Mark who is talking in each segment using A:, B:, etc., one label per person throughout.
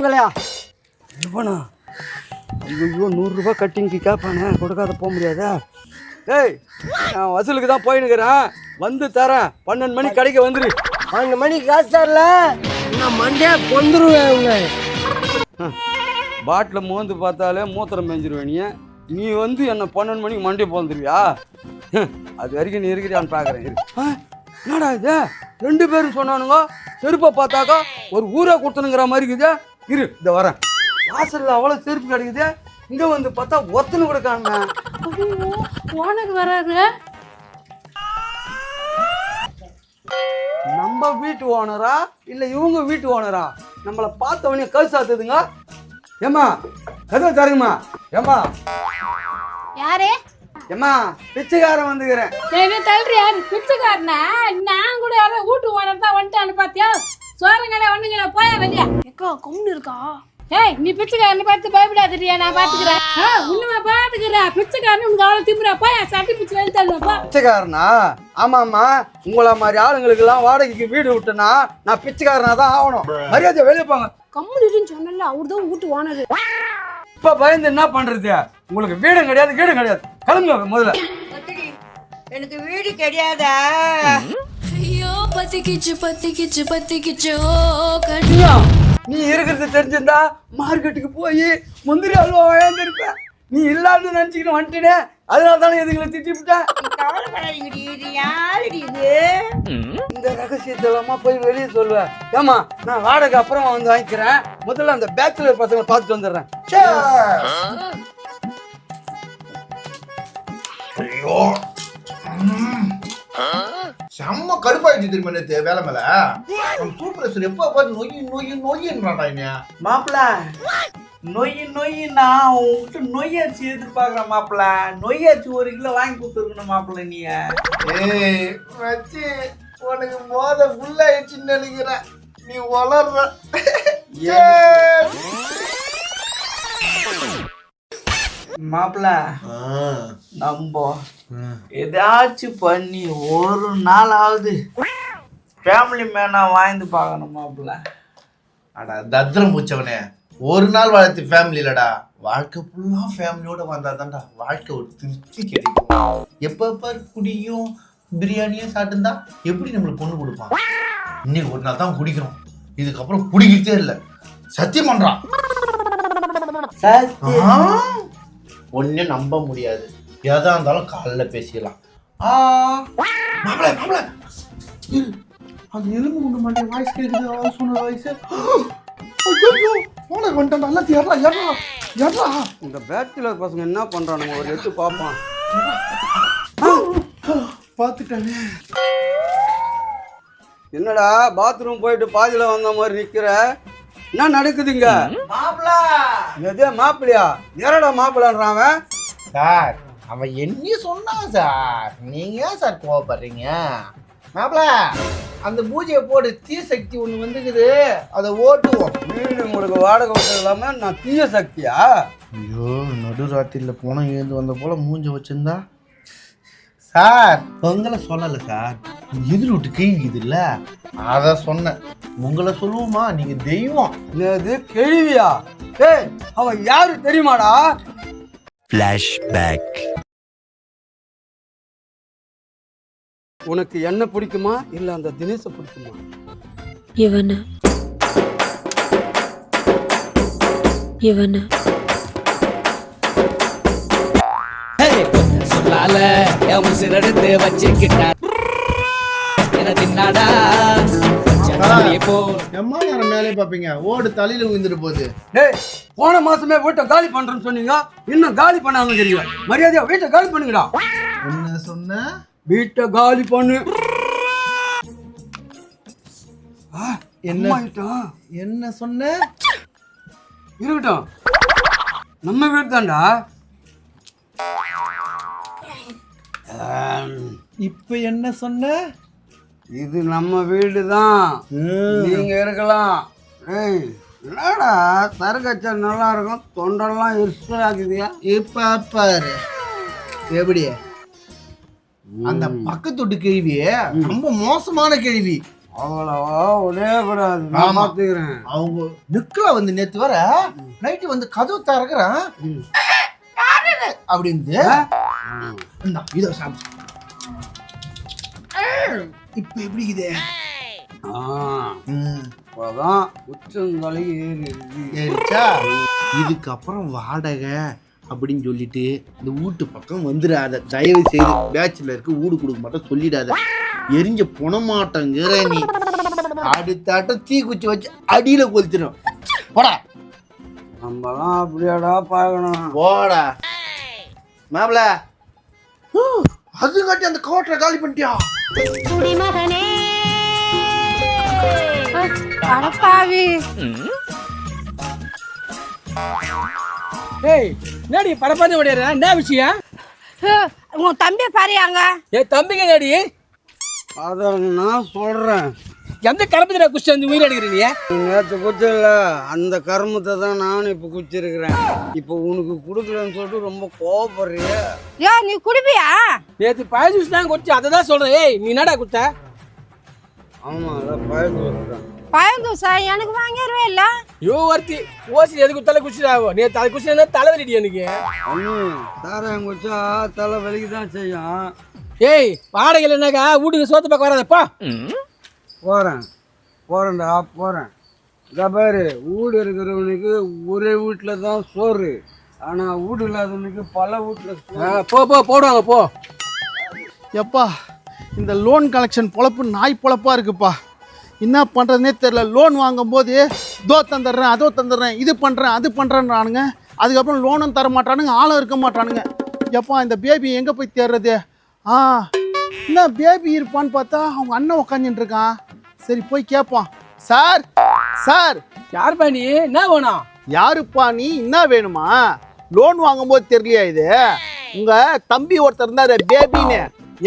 A: இவங்களையா?
B: இவனா? ஐயோ நூறுரூபா கட்டிங்க்கு கேட்பானே கொடுக்காத போக முடியாதா. ஏய் நான் வசூலுக்கு தான் போயினுக்கிறேன் வந்து தரேன். பன்னெண்டு மணி கடைக்கு வந்துரு.
A: பன்னெண்டு மணிக்கு காசு தரல? நான் மண்டே கொந்துருவேன் இவங்க
B: பாட்டில் மோந்து பார்த்தாலே மூத்திரம் மேய்ஞ்சிருவேன் நீ. நீ வந்து என்னை பன்னெண்டு மணிக்கு மண்டே போந்துருவியா? அது வரைக்கும் நீ இருக்கிறியான்னு பார்க்குறேன் என்னடா இது? ரெண்டு பேரும் சொன்னானுங்க. செருப்பை பார்த்தாக்கா ஒரு ஊரே கொடுத்தனுங்கிற மாதிரி இருக்குது. இரு இந்த வரேன். வாசலில் அவ்வளோ செருப்பு கிடைக்குது இங்கே வந்து பார்த்தா ஒத்தனை கூட காணுமே.
C: ஓனர் வராரு
B: நம்ம வீட்டு ஓனரா இல்லை இவங்க வீட்டு ஓனரா? நம்மளை பார்த்தவனே கல் சாத்துதுங்க. ஏம்மா கதவை தருங்கம்மா ஏம்மா.
C: யாரு?
B: ஏம்மா பிச்சைக்காரன் வந்துக்கிறேன்.
C: ஏய் தள்ளுற யாரு பிச்சைக்காரனா? நான் கூட யாரோ வீட்டு ஓனர் தான் வந்துட்டான்னு பாத்தியா? சோரங்கடை ஒண்ணுங்கடா போயா வெளியா?
D: எக்கா கம்னு இருக்கா?
C: ஏய் நீ பிச்சைக்காரனை பார்த்து பயப்படாதடியா நான் பாத்துக்கிறேன். ஆ உன்னுமா பாத்துக்கிறேன் பிச்சைக்காரன் உனக்கு அவ்வளவு திமுறா போயா சட்டி பிச்சை எழுத்தாங்க போ
B: பிச்சைக்காரனா? ஆமாம்மா. உங்களை மாதிரி ஆளுங்களுக்கெல்லாம் வாடகைக்கு வீடு விட்டனா நான் பிச்சைக்காரனா தான் ஆகணும். மரியாதை வெளியே போங்க.
D: கம்முன்னு சொன்னல அவர் தான் வீட்டு ஓனர்
B: இப்போ பயந்து என்ன பண்ணுறது உங்களுக்கு வீடும் கிடையாது வீடும் கிடையாது. கிளம்புங்க முதல்ல.
E: எனக்கு வீடு கிடையாதா.
D: பத்திக்கிச்சு பத்திக்கிச்சு பத்திக்கிச்சு. ஓ
B: ஐயா, நீ இருக்கிறது தெரிஞ்சிருந்தா மார்க்கெட்டுக்கு போய் முந்திரி அல்வா வாங்கியிருப்பேன் நீ இல்லான்னு நினச்சிக்கிட்டு வந்துட்டேனே. அதனால தானே இதுங்களை திட்டிவிட்டேன்
E: கவலைப்படாதீங்கடி இது யாருடி இது?
B: இந்த ரகசியத்தெல்லாமா போய் வெளியே சொல்லுவேன் ஏமா நான் வாடகை அப்புறமா வந்து வாங்கிக்கிறேன். முதல்ல அந்த பேச்சுலர் பசங்களை பார்த்துட்டு வந்துடுறேன்.
F: ஐயோ. செம்ம கடுப்பாயிடுச்சு திரும்ப நேத்து வேலை மேல? சூப்பர் எப்போ பார்த்து நொய் நொய் நொய்ன்றான்டா என்ன
G: மாப்பிள நொய் நொய்னா உங்ககிட்ட நொய்யாச்சி எதிர்பார்க்குறேன் மாப்பிள. நொய்யாச்சி ஒரு கிலோ வாங்கி கொடுத்துருக்கணும் மாப்பிள நீ
F: ஏய் மச்சி உனக்கு மோத ஃபுல்லாயிடுச்சுன்னு நினைக்கிறேன். நீ வளர்ற.
G: மாப்பிள நம்ப. ஏதாச்சும் பண்ணி ஒரு நாளாவது ஃபேமிலி மேனா வாங்கி பார்க்கணும் மாப்பிள
F: அடா தத்ரம் பூச்சவனே ஒரு நாள் வளர்த்து ஃபேமிலி இல்லடா வாழ்க்கை ஃபுல்லா ஃபேமிலியோட வந்தா தான்டா. வாழ்க்கை ஒரு திருப்தி கிடைக்கும். எப்ப பாரு குடியும் பிரியாணியும் சாப்பிட்டுருந்தா எப்படி நம்மளுக்கு பொண்ணு கொடுப்பான்? இன்னைக்கு ஒரு நாள் தான் குடிக்கிறோம். இதுக்கப்புறம் குடிக்கிறதே இல்லை. சத்தியம் பண்றான். ஒன்னே நம்ப முடியாது. எதா இருந்தாலும் காலைல பேசிடலாம். ஆ மாப்பிள மாப்பிள. அந்த எலும்பு குண்டு மாட்டேன் வாய்ஸ் அவன் சொன்ன வாய்ஸ் ஓனர் வந்துட்டான் நல்லா ஏறா ஏறா ஏறா.
B: இந்த பேச்சுலர் பசங்க என்ன பண்ணுறானுங்க ஒரு எட்டு பார்ப்பான்
F: பார்த்துட்டானே.
B: என்னடா பாத்ரூம் போயிட்டு பாதியில் வந்த மாதிரி நிற்கிற என்ன நடக்குதுங்க?
G: மாப்பிள.
B: எதே மாப்பிள்ளையா? யாரடா மாப்பிள்ளைன்றான் அவன்
F: சார் அவன் என்ன சொன்னான் சார். நீங்க ஏன் சார் கோவப்படுறீங்க? மாப்பிள அந்த பூஜையை போடு தீ சக்தி ஒன்று வந்துக்குது. அதை ஓட்டுவோம்.
B: வீடு உங்களுக்கு வாடகை விட்டது இல்லாமல் நான் தீய சக்தியா?
F: ஐயோ நடுராத்திரியில் போனோம் எழுந்து வந்த போல மூஞ்ச வச்சிருந்தா. சார் உங்களை சொல்லலை சார். எதிர் விட்டு கேள்வி இல்ல? அதை சொன்னேன். உங்களை சொல்லுவோமா? நீங்க தெய்வம்.
B: என்னது கேள்வியா? ஏய் அவன் யாரு தெரியுமாடா?
H: Flashback.
B: உனக்கு என்ன பிடிக்குமா? இல்லை அந்த தினேஷை பிடிக்குமா?
D: இவனு. இவனு.
I: சொல்லால. என் உசிரெடுத்து வச்சுக்கிட்டார் என தின்னாடா? போ
F: எம்மா நேரம் மேலே பார்ப்பீங்க ஓடு தலையில விழுந்துட்டு போகுது.
B: டேய் போன மாசமே வீட்டை காலி பண்றேன்னு சொன்னீங்க இன்னும் காலி பண்ணாம தெரியல. மரியாதையா வீட்டை காலி பண்ணுங்கடா
F: என்ன சொன்ன?
B: வீட்டை காலி பண்ணு.
F: என்ன? என்ன சொன்ன?
B: இருக்கட்டும். நம்ம வீடு தான்டா.
F: இப்ப என்ன சொன்ன?
B: இது நம்ம வீடு தான் நீங்க இருக்கலாம். ஏய் என்னடா சரக்கச்சா நல்லா இருக்கும். தொண்டெல்லாம் எரிச்சல் ஆகுதியா
F: இப்ப பாரு. எப்படி? அந்த பக்கத்து வீட்டு கேள்வி ரொம்ப மோசமான கேள்வி.
B: அவ்வளவா ஒரே கூடாது. நான். பார்த்துக்கிறேன்
F: அவங்க நிக்கல வந்து நேத்து வர நைட்டு வந்து கதவு திறக்கிறேன். அப்படின்னு இந்தா, இதோ சாப்பிடு. இப்ப எப்படி இது
B: ஆ அப்பதான் உச்சந்தலை ஏறி இருக்கு.
F: ஏறிச்சா இதுக்கப்புறம் வாடகை அப்படின்னு சொல்லிட்டு இந்த வீட்டு பக்கம் வந்துடாத. தயவு செய்து பேச்சுலருக்கு வீடு கொடுக்க மாட்டோம் சொல்லிடாத. எரிஞ்ச புணமாட்டங்கிற நீ. அடுத்தாட்டம் தீ குச்சி வச்சு அடியில கொளுத்திடும். போடா.
B: நம்மலாம் அப்படியாடா பார்க்கணும்.
F: போடா. மாப்பிள. அது காட்டி அந்த கோட்டரை காலி பண்ணிட்டியா?
C: அடப்பாவி.
A: ஏய் என்னடி படப்பாதி ஓடிடுற? என்ன விஷயம்?
C: உன் தம்பியை பாரியாங்க
A: ஏ தம்பிங்க என்னடி?
B: அதை நான் சொல்றேன்.
A: எந்த கலப்பத்துல குச்சி வந்து உயிர் எடுக்கிறீங்க?
B: நீ நேற்று குச்சல அந்த கர்மத்தை தான் நானும் இப்போ குச்சிருக்கிறேன் இப்போ உனக்கு கொடுக்கலன்னு சொல்லிட்டு ரொம்ப கோவப்படுறிய.
C: யோ நீ குடிப்பியா?
A: நேற்று பாயசம் தான் குச்சி அதை தான் சொல்றேன். ஏய் நீ என்னடா குத்த?
B: ஆமாம் அதான் பயந்து விட்டுறேன்
C: பயந்தூசா எனக்கு வாங்கிடுவே இல்ல.
A: யோ ஒருத்தி ஓசி எதுக்கு தலை குச்சிடாவோ நேற்று அது குச்சி தலைவலிடி எனக்கு?
B: அண்ணு சாராயம் குச்சா தலை வலிக்கு தான் செய்யும்.
A: ஏய் வாடகையில் என்னக்கா? வீட்டுக்கு சோத்து பக்கம் வராதப்பா
B: போகிறேன் போகிறேன்டா போகிறேன் இதை பாரு வீடு இருக்கிறவனுக்கு ஒரே வீட்டில் தான் சோறு. ஆனால் வீடு இல்லாதவனுக்கு பல வீட்டில்
A: போ போ போடுவாங்க போ.
H: எப்பா இந்த லோன் கலெக்ஷன் பொழப்பு நாய் பொழப்பா இருக்குப்பா. என்ன பண்ணுறதுனே தெரில லோன் வாங்கும்போது இதோ தந்துடுறேன் அதோ தந்துடுறேன் இது பண்ணுறேன் அது பண்ணுறேன்றானுங்க அதுக்கப்புறம் லோனும் தர மாட்டானுங்க ஆளும் இருக்க மாட்டானுங்க. எப்பா இந்த பேபி எங்கே போய் தேடுறது? ஆ என்ன பேபி இருப்பான்னு பார்த்தா அவங்க அண்ணன் உக்காந்துட்டு இருக்கான். சரி போய் கேட்போம். Sir sir.
A: யாருப்பா நீ? என்ன வேணும்?
H: யாருப்பா நீ? என்ன வேணுமா? லோன் வாங்கும்போது தெரியலையா இது? உங்க தம்பி ஒருத்தர் இருந்தாரு பேபின்னு.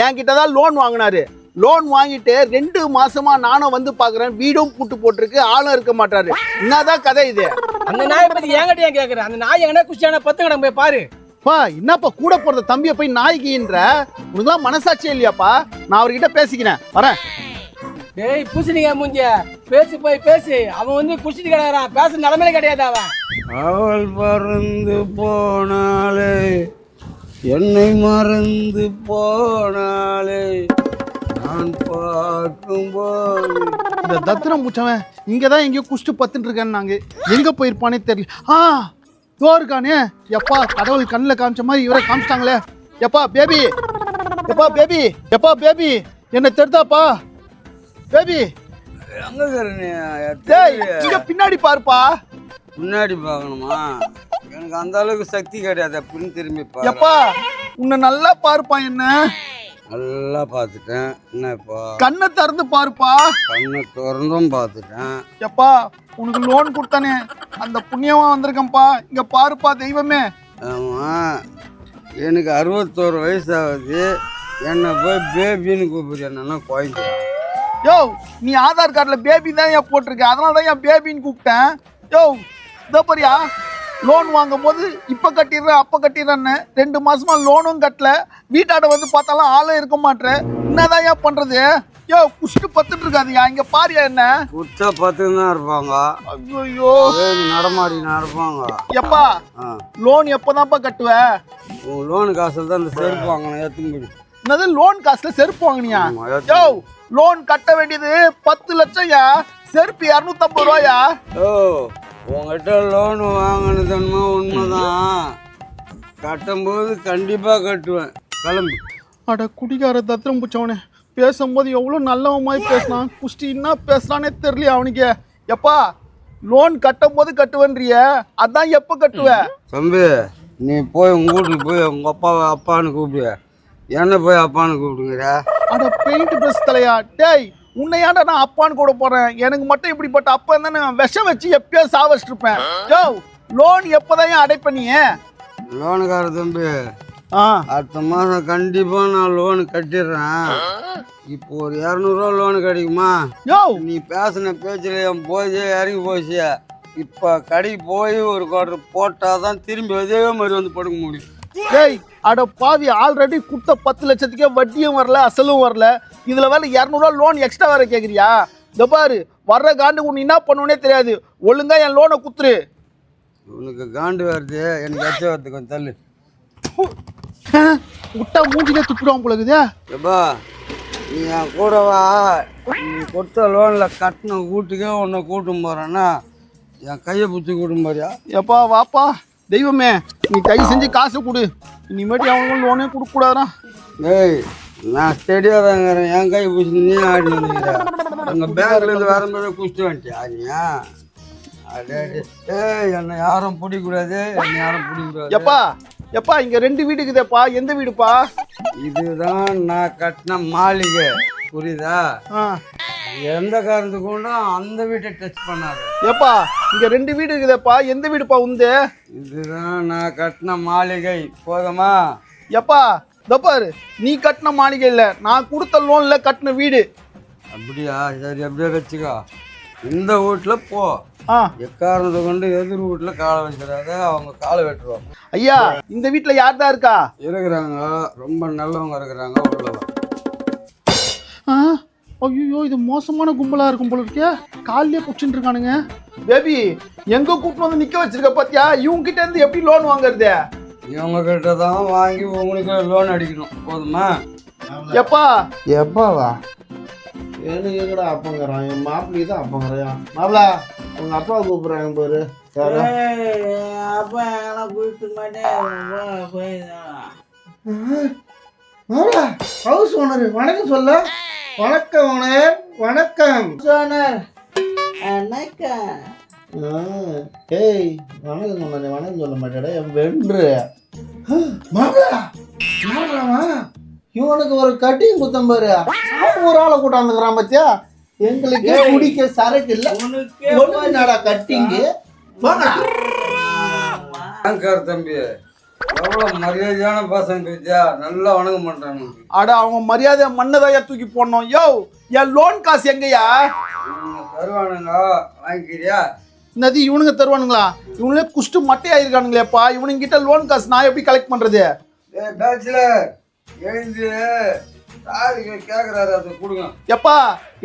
H: என்கிட்ட தான் லோன் வாங்கினாரு. லோன் வாங்கிட்டு ரெண்டு மாசமா நானும் வந்து பாக்குறேன். வீடும் பூட்டு போட்டிருக்கு ஆளும் இருக்க மாட்டாரு. என்னதான் கதை இது?
A: அந்த நாயை பத்தி என்கிட்ட ஏன் கேக்குற. அந்த நாய் எங்கன்னா குச்சியான பத்து கிடம் போய் பாரு.
H: பா என்னப்பா கூட போறத தம்பியை போய் நாய்க்கின்ற உனக்குலாம் மனசாட்சியே இல்லையாப்பா? நான் அவர்கிட்ட பேசிக்கிறேன். வரேன்.
A: டேய் பூசணிக்கா மூஞ்சிய. பேசி போய் பேசி. அவன் வந்து குச்சிட்டு கிடக்குறான் பேச நிலமையில கிடையாது அவன்.
B: அவள் பறந்து போனாலே என்னை மறந்து போனாலே நான் பார்க்கும்போது
H: இந்த தத்திரம் பூச்சவன் இங்கே தான் எங்கேயோ குஷ்டு பத்துட்டு இருக்கேன் நாங்க. எங்க போயிருப்பானே தெரியல. ஆ தோ இருக்கானே. எப்பா கடவுள் கண்ணில் காமிச்ச மாதிரி இவரை காமிச்சிட்டாங்களே. எப்பா பேபி எப்பா பேபி எப்பா பேபி என்னை தெரிதாப்பா பேபி.
B: எங்க இருக்கிற
H: பின்னாடி பாருப்பா.
B: முன்னாடி பார்க்கணுமா எனக்கு அந்த அளவுக்கு சக்தி கிடையாது அப்படின்னு திரும்பி
H: எப்பா உன்னை நல்லா பாருப்பா என்ன.
B: நல்லா பார்த்துட்டேன். என்ன இப்போ?
H: கண்ணை திறந்து பாருப்பா.
B: கண்ணை திறந்தும் பார்த்துட்டேன்.
H: எப்பா உனக்கு லோன் கொடுத்தானே. அந்த புண்ணியமா வந்திருக்கேன்ப்பா. இங்க பாருப்பா தெய்வமே.
B: ஆமாம் எனக்கு அறுபத்தோரு வயசு ஆகுது. என்னை போய் பேபின்னு கூப்பிடுறேன் என்னன்னா குழந்தை
H: யோ நீ ஆதார் கார்டுல பேபி தான் ஏன் போட்டிருக்க. அதனால தான் என் பேபின்னு கூப்பிட்டேன். யோ இதோ பாரியா லோன் வாங்கும் போது இப்போ கட்டிடுறேன் அப்போ கட்டிடுறேன்னு. ரெண்டு மாசமா லோனும் கட்டல. வீட்டாட வந்து பார்த்தாலும் ஆளும் இருக்க மாட்டேன் என்னதான் ஏன் பண்றது? யோ குஷ்டு பத்துட்டு இருக்காதியா இங்க பாரியா என்ன?
B: குச்சா பார்த்துன்னு தான் இருப்பாங்க.
H: ஐயோ
B: பேபி நடமாடினா இருப்பாங்க.
H: எப்பா லோன் எப்போதான்ப்பா கட்டுவ?
B: லோனு காசில் தான் இந்த செருப்பு வாங்கணும். ஏற்றும்படி
H: என்னது லோன் காசுல செருப்பு வாங்கினியா? யோ லோன் கட்ட வேண்டியது பத்து லட்சம் செருப்பு இரநூத்தம்பது ரூபாயா?
B: ஓ உங்ககிட்ட லோனு வாங்கினதுன்னு உண்மைதான். கட்டும்போது கண்டிப்பாக கட்டுவேன். கிளம்பு.
H: அட குடிகார தத்திரம் பிடிச்சவனே. பேசும்போது எவ்வளோ நல்லவன் மாதிரி பேசினான். குஷ்டி என்ன பேசுறானே தெரியல அவனுக்கு. எப்பா லோன் கட்டும் போது கட்டுவேன்றிய. அதான் எப்போ கட்டுவ?
B: தம்பி நீ போய் உங்க வீட்டுக்கு போய் உங்க அப்பாவை அப்பான்னு கூப்பிடு. என்ன போய் அப்பான்னு கூப்பிடுங்கிற
H: அட பெயிண்ட் பிரஸ் தலையா? டேய் உன்னை ஏன்டா நான் அப்பான்னு கூட போறேன் எனக்கு மட்டும் இப்படிப்பட்ட அப்பா இருந்தா நான் விஷம் வச்சு எப்பயோ சாவச்சிட்டு இருப்பேன் யோ லோன் எப்போதான் அடைப்ப நீ?
B: லோனுக்கார தம்பி
H: ஆ.
B: அடுத்த மாதம் கண்டிப்பாக நான் லோனு கட்டிடுறேன். இப்போ ஒரு இரநூறுவா லோனு கிடைக்குமா?
H: யோ.
B: நீ பேசின பேச்சில் என் போய் இறங்கி போச்சு. இப்போ கடைக்கு போய் ஒரு குவார்டர் போட்டால் தான் திரும்பி அதே மாதிரி வந்து படுக்க முடியும்.
H: டேய் அட பாவி ஆல்ரெடி குட்ட பத்து லட்சத்துக்கே வட்டியும் வரல அசலும் வரல. இதுல வேற இரநூறுவா லோன் எக்ஸ்ட்ரா வேற கேக்குறியா? இந்த பாரு வர்ற காண்டு உன்னை என்ன பண்ணுவனே தெரியாது. ஒழுங்கா என் லோனை குத்துரு.
B: உனக்கு காண்டு வருது எனக்கு எச்ச வருது கொஞ்சம் தள்ளு.
H: விட்டா மூஞ்சிலே துப்பிடுவான் போல இருக்குதே.
B: எப்பா நீ என் கூட வா. நீ கொடுத்த லோனில் கட்டின வீட்டுக்கே உன்னை கூட்டும் போகிறேன்னா என் கையை பிடிச்சி கூட்டும் போறியா?
H: எப்பா வாப்பா. தெய்வமே நீ கை செஞ்சு காசு கொடு. இனிமேட்டு அவங்களும் லோனே கொடுக்க கூடாதா
B: ஏய் நான் ஸ்டெடியாக தாங்கிறேன் என் கை பிடிச்சி நீ ஆடி எங்கள் பேங்க்லேருந்து வரும்போது குடிச்சிட்டு வந்துட்டியா நீயா என்னை யாரும் பிடிக்கூடாது என்னை யாரும் பிடிக்கூடாது
H: எப்பா எப்பா இங்க ரெண்டு வீடு இருக்குதேப்பா. எந்த வீடுப்பா?
B: இதுதான் நான் கட்டின மாளிகை. புரியுதா?
H: ஆ.
B: எந்த காரணத்துக்கு அந்த வீட்டை டச் பண்ணாத
H: எப்பா இங்க ரெண்டு வீடு இருக்குதேப்பா எந்த வீடுப்பா உந்து
B: இதுதான் நான் கட்டின மாளிகை. போதுமா?
H: எப்பா இதோ பாரு நீ கட்டின மாளிகை இல்ல நான் கொடுத்த லோன்ல கட்டின வீடு.
B: அப்படியா? சரி அப்படியே வச்சுக்கோ. இந்த வீட்டில் போ.
H: ஆ.
B: எக்காரணத்தை கொண்டு எதிர் வீட்டில் காலை வச்சிடாத அவங்க காலை வெட்டுருவாங்க
H: ஐயா இந்த வீட்ல யார் தான் இருக்கா?
B: இருக்கிறாங்க. ரொம்ப நல்லவங்க இருக்கிறாங்க உள்ளவங்க.
H: ஐயோ இது மோசமான கும்பலா இருக்கும் போல இருக்கே. காலையே பிடிச்சிட்டு இருக்கானுங்க. பேபி எங்க கூப்பிட்டு வந்து நிக்க வச்சிருக்க பாத்தியா? இவங்க கிட்ட இருந்து எப்படி லோன் வாங்குறது?
B: இவங்க கிட்ட தான் வாங்கி உங்களுக்கு லோன் அடிக்கணும். போதுமா?
H: எப்பா?
F: எப்பாவா? எனக்கு எங்கடா அப்பங்கிறான். என் மாப்பிள்ளை தான் அப்பங்கிறான் மாப்பிள உங்க அப்பா கூப்பிடுறாங்க பாரு. யாரா?
G: அப்பா மாட்டேன்.
F: மாப்பிள ஹவுஸ் ஓனர் வணக்கம் சொல்ல. வணக்கம் ஓனர் வணக்கம்.
G: சோனர் அண்ணாக்கா
F: ஆ, ஏய் வணக்கம் சொன்னேன் வணக்கம் சொல்ல மாட்டேடா என் வென்று. மாப்பிள இவனுக்கு ஒரு கட்டிங் குத்தம் பாரு. அவன் ஒரு ஆளை கூட்டாந்துக்கிறான் பத்தியா? எங்களுக்கு குடிக்க சரக்கு இல்ல.
G: உனக்கே
F: ஒண்ணு என்னடா கட்டிங்கு. போங்கடா
B: பேங்கார் தம்பி. எவ்வளோ மரியாதையான பசங்க நல்லா வணக்கம் பண்ணுறாங்க
H: அட அவங்க மரியாதை மண்ணதாயா தூக்கி போடணும். யோ என் லோன் காசு எங்கயா
B: தருவானுங்க வாங்கிக்கிறியா?
H: நதி இவனுங்க தருவானுங்களா? இவனுங்களே குஷ்டு மட்டையாயிருக்கானுங்களேப்பா. இவனுங்க கிட்ட லோன் காசு நான் எப்படி கலெக்ட் பண்றது?
B: ஏய் பேச்சுலர் எழுந்து சாரி கேட்குறாரு அதை கொடுங்க.
H: எப்பா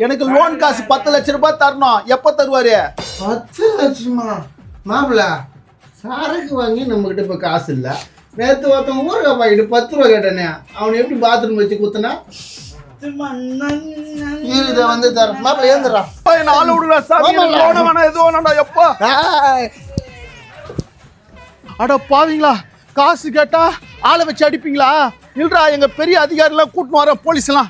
H: எனக்கு லோன் காசு பத்து லட்ச ரூபாய் தரணும். எப்ப தருவாரு?
F: பத்து லட்சமா? மாப்பிள சரக்கு வாங்கி நம்ம கிட்ட இப்ப காசு இல்ல நேத்து ஒருத்தன் ஊறுகாய் பாக்கிட்டு பத்து ரூபா கேட்டானே. அவனை எப்படி பாத்ரூம் வச்சு குத்துனா? இதை வந்து தர மாப்பிள ஏந்துடுறான்
H: என்ன ஆளு சாமி லோன் வேணாம். எதுவும் வேணாம்டா எப்பா? அட பாவீங்களா? காசு கேட்டா ஆளை வச்சு அடிப்பீங்களா? இல்லடா எங்க பெரிய அதிகாரிலாம் கூட்டின்னு வர போலீஸ்லாம்.